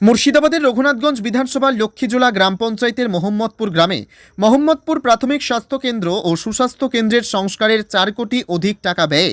মুর্শিদাবাদের রঘুনাথগঞ্জ বিধানসভার লক্ষ্মীজোলা গ্রাম পঞ্চায়েতের মোহাম্মদপুর গ্রামে মোহাম্মদপুর প্রাথমিক স্বাস্থ্য কেন্দ্র ও সুস্বাস্থ্য কেন্দ্রের সংস্কারের চার কোটি অধিক টাকা ব্যয়ে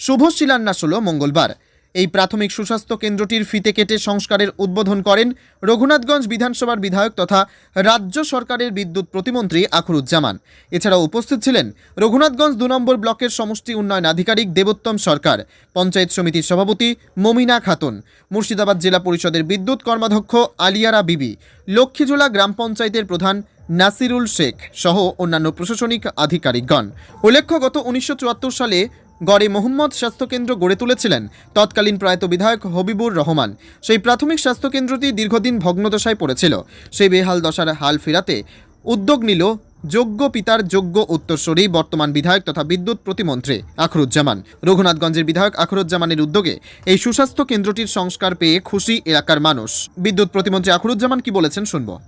শুভ শিলান্যাস হল মঙ্গলবার। এই প্রাথমিক সুস্বাস্থ্য কেন্দ্রটির ফিতে কেটে সংস্কারের উদ্বোধন করেন রঘুনাথগঞ্জ বিধানসভার বিধায়ক তথা রাজ্য সরকারের বিদ্যুৎ প্রতিমন্ত্রী আখরুজ্জামান। এছাড়াও উপস্থিত ছিলেন রঘুনাথগঞ্জ দু নম্বর ব্লকের সমষ্টি উন্নয়ন আধিকারিক দেবোত্তম সরকার, পঞ্চায়েত সমিতির সভাপতি মমিনা খাতুন, মুর্শিদাবাদ জেলা পরিষদের বিদ্যুৎ কর্মাধ্যক্ষ আলিয়ারা বিবি, লক্ষ্মীজোলা গ্রাম পঞ্চায়েতের প্রধান নাসিরুল শেখ সহ অন্যান্য প্রশাসনিক আধিকারিকগণ। উল্লেখ্য, গত উনিশশো চুয়াত্তর সালে গড়ে মোহাম্মদ স্বাস্থ্যকেন্দ্র গড়ে তুলেছিলেন তৎকালীন প্রয়াত বিধায়ক হবিবুর রহমান। সেই প্রাথমিক স্বাস্থ্যকেন্দ্রটি দীর্ঘদিন ভগ্নদশায় পড়েছিল। সেই বেহাল দশার হাল ফেরাতে উদ্যোগ নিল যোগ্য পিতার যোগ্য উত্তরসূরি বর্তমান বিধায়ক তথা বিদ্যুৎ প্রতিমন্ত্রী আখরুজ্জামান। রঘুনাথগঞ্জের বিধায়ক আখরুজ্জামানের উদ্যোগে এই সুস্বাস্থ্য কেন্দ্রটির সংস্কার পেয়ে খুশি এলাকার মানুষ। বিদ্যুৎ প্রতিমন্ত্রী আখরুজ্জামান কি বলেছেন শুনব।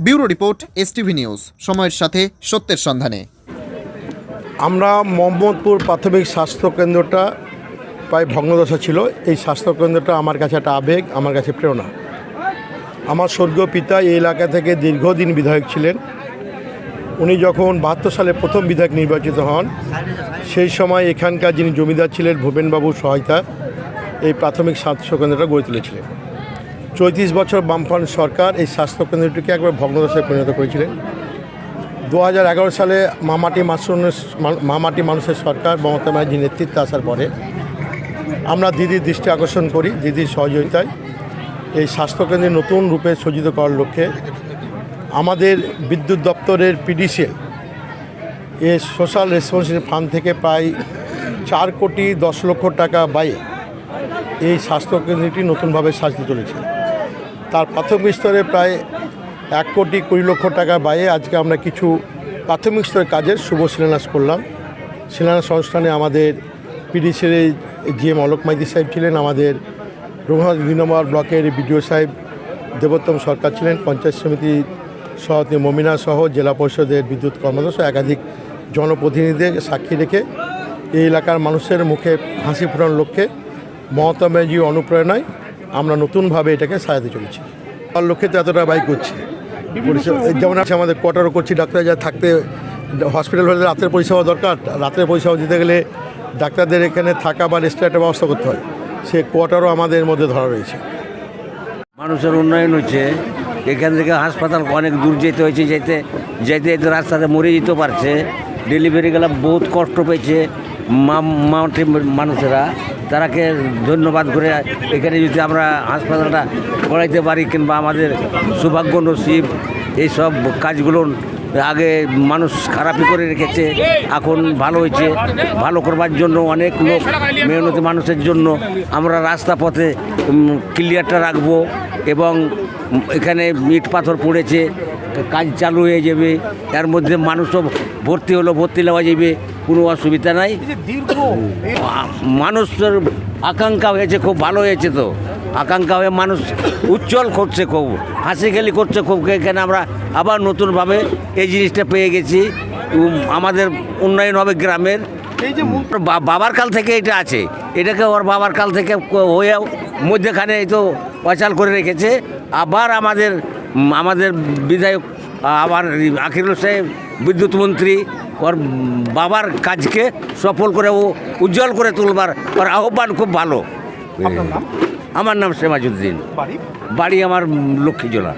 Bureau report STV news. সময়ের সাথে সত্যের সন্ধানে। আমরা মোহাম্মদপুর প্রাথমিক স্বাস্থ্য কেন্দ্রটা প্রায় ভগ্নদশা ছিল। এই স্বাস্থ্য কেন্দ্রটা আমার কাছে একটা আবেগ, আমার কাছে প্রেরণা। আমার স্বর্গীয় পিতা এই এলাকা থেকে দীর্ঘদিন বিধায়ক ছিলেন। উনি যখন বাহাত্তর সালে প্রথম বিধায়ক নির্বাচিত হন, সেই সময় এখানকার যিনি জমিদার ছিলেন ভূপেনবাবুর সহায়তা এই প্রাথমিক স্বাস্থ্য কেন্দ্রটা গড়ে তুলেছিলেন। চৌত্রিশ বছর বামফ্রন্ট সরকার এই স্বাস্থ্য কেন্দ্রটিকে একবার ভগ্নদশায় পরিণত করেছিলেন। দু হাজার এগারো সালে মামাটি মানুষের মামাটি মানুষের সরকার মমতা ব্যানার্জির নেতৃত্বে আসার পরে আমরা দিদির দৃষ্টি আকর্ষণ করি, দিদির সহযোগিতায়। এই স্বাস্থ্যকেন্দ্রে নতুন রূপে সজ্জিত করার লক্ষ্যে আমাদের বিদ্যুৎ দপ্তরের পিডিসিএল এ সোশ্যাল রেসপন্সিবিলিটি ফান্ড থেকে প্রায় চার কোটি দশ লক্ষ টাকা ব্যয়ে এই স্বাস্থ্যকেন্দ্রটি নতুনভাবে সাজতে চলেছে। তার প্রাথমিক স্তরে প্রায় এক কোটি কুড়ি লক্ষ টাকা ব্যয়ে আজকে আমরা কিছু প্রাথমিক স্তরের কাজের শুভ শিলান্যাস করলাম। শিলান্যাস অনুষ্ঠানে আমাদের পিডিসির জিএম অলোক মাইতি সাহেব ছিলেন, আমাদের রঘুনাথ নম্বর ব্লকের বিডিও সাহেব দেবোত্তম সরকার ছিলেন, পঞ্চায়েত সমিতি সভাপতি মমিনা সহ জেলা পরিষদের বিদ্যুৎ কর্মদর্শ একাধিক জনপ্রতিনিধিদের সাক্ষী রেখে এই এলাকার মানুষের মুখে হাসি ফোটানোর লক্ষ্যে মমতা ব্যানার্জির অনুপ্রেরণায় আমরা নতুনভাবে এটাকে সাজাতে চলেছি। তার লক্ষ্যে তো এতটা বাইক করছি। পরিষেবা যেমন আছে আমাদের কোয়ার্টারও করছি ডাক্তার যা থাকতে হসপিটাল হলে রাতের পরিষেবা দরকার। রাতের পরিষেবা দিতে গেলে ডাক্তারদের এখানে থাকা বা রেস্টের ব্যবস্থা করতে হয়। সে কোয়ার্টারও আমাদের মধ্যে ধরা রয়েছে। মানুষের উন্নয়ন হচ্ছে। এখান থেকে হাসপাতাল অনেক দূর যেতে হয়েছে যেতে যেতে যেতে রাস্তাতে মরে যেতে পারছে। ডেলিভারি গেলে বহুত কষ্ট পেয়েছে। মা- মাঠে মানুষেরা। তারাকে ধন্যবাদ করে এখানে যদি আমরা হাসপাতালটা করাইতে পারি কিংবা আমাদের সৌভাগ্য নসিব, এইসব কাজগুলো আগে মানুষ খারাপই করে রেখেছে, এখন ভালো হয়েছে, ভালো করবার জন্য অনেক লোক মেহনতি মানুষের জন্য আমরা রাস্তা পথে ক্লিয়ারটা রাখব। এবং এখানে মিট পাথর পড়েছে কাজ চালু হয়ে যাবে তার মধ্যে মানুষও ভর্তি হলো ভর্তি নেওয়া যাবে কোনো অসুবিধা নাই। মানুষের আকাঙ্ক্ষা হয়েছে খুব ভালো হয়েছে তো। আকাঙ্ক্ষা হয়ে মানুষ উজ্জ্বল করছে খুব হাসি খেলি করছে খুব এখানে আমরা আবার নতুনভাবে এই জিনিসটা পেয়ে গেছি। আমাদের উন্নয়ন হবে গ্রামের। বা- বাবার কাল থেকে এটা আছে। এটাকে ওর বাবার কাল থেকে হয়ে মধ্যেখানে এই তো অচাল করে রেখেছে। আবার আমাদের আমাদের বিধায়ক আবার আখিরুল সাহেব বিদ্যুৎ মন্ত্রী ওর বাবার কাজকে সফল করে ও উজ্জ্বল করে তুলবার ওর আহ্বান খুব ভালো। আমার নাম সেমাজুদ্দিন। বাড়ি? আমার লক্ষ্মীজোলা